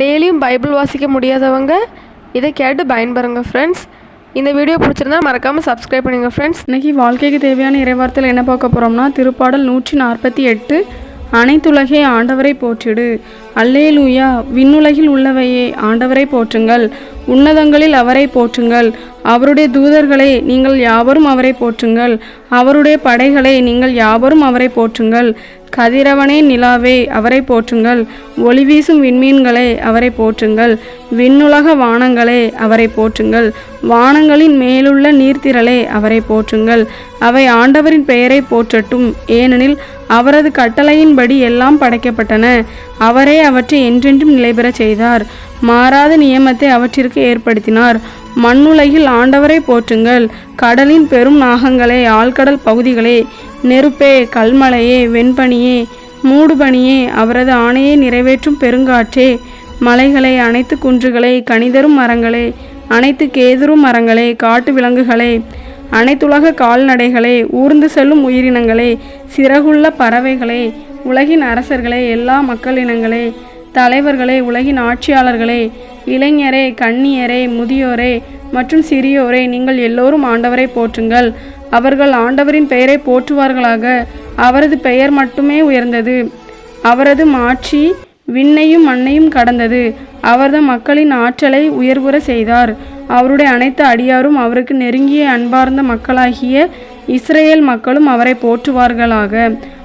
டெய்லியும் பைபிள் வாசிக்க முடியாதவங்க இதை கேட்டு பயன்பெறுங்க ஃப்ரெண்ட்ஸ் இந்த வீடியோ பிடிச்சிருந்தா மறக்காமல் சப்ஸ்கிரைப் பண்ணுங்கள் ஃப்ரெண்ட்ஸ் இன்னைக்கு வாழ்க்கைக்கு தேவையான இறைவார்த்தையில் என்ன பார்க்க போகிறோம்னா திருப்பாடல் நூற்றி நாற்பத்தி எட்டு அனைத்துலகே ஆண்டவரை போற்றிடு. அல்லேலூயா விண்ணுலகில் உள்ளவையே ஆண்டவரை போற்றுங்கள். உன்னதங்களில் அவரை போற்றுங்கள். அவருடைய தூதர்களை நீங்கள் யாவரும் அவரை போற்றுங்கள். அவருடைய படைகளை நீங்கள் யாவரும் அவரை போற்றுங்கள். கதிரவனே நிலாவே அவரை போற்றுங்கள். ஒளி வீசும் விண்மீன்களே அவரை போற்றுங்கள். விண்ணுலக வானங்களே அவரை போற்றுங்கள். வானங்களின் மேலுள்ள நீர்த்திரளே அவரை போற்றுங்கள். அவை ஆண்டவரின் பெயரை போற்றட்டும். ஏனெனில் அவரது கட்டளையின்படி எல்லாம் படைக்கப்பட்டன. அவரே அவற்றை என்றென்றும் நிலைபெறச் செய்தார். மாறாத நியமத்தை அவற்றிற்கு ஏற்படுத்தினார். மண்ணுலகில் ஆண்டவரை போற்றுங்கள். கடலின் பெரும் நாகங்களே ஆழ்கடல் பகுதிகளே நெருப்பே கல்மலையே வெண்பனியே மூடுபனியே அவரது ஆணையை நிறைவேற்றும் பெருங்காற்றே மலைகளை அனைத்து குன்றுகளே கனிதரும் மரங்களே அனைத்து கேதுரும் மரங்களே காட்டு விலங்குகளே அனைத்துலக கால்நடைகளே ஊர்ந்து செல்லும் உயிரினங்களே சிறகுள்ள பறவைகளே உலகின் அரசர்களே எல்லா மக்களினங்களே தலைவர்களே உலகின் ஆட்சியாளர்களே இளைஞரே கண்ணியரே முதியோரே மற்றும் சிறியோரே நீங்கள் எல்லோரும் ஆண்டவரை போற்றுங்கள். அவர்கள் ஆண்டவரின் பெயரை போற்றுவார்களாக. அவரது பெயர் மட்டுமே உயர்ந்தது. அவரது மாட்சி விண்ணையும் மண்ணையும் கடந்தது. அவரது மக்களின் ஆற்றலை உயர்வுற செய்தார். அவருடைய அனைத்து அடியாரும் அவருக்கு நெருங்கிய அன்பார்ந்த மக்களாகிய இஸ்ரேல் மக்களும் அவரை போற்றுவார்களாக.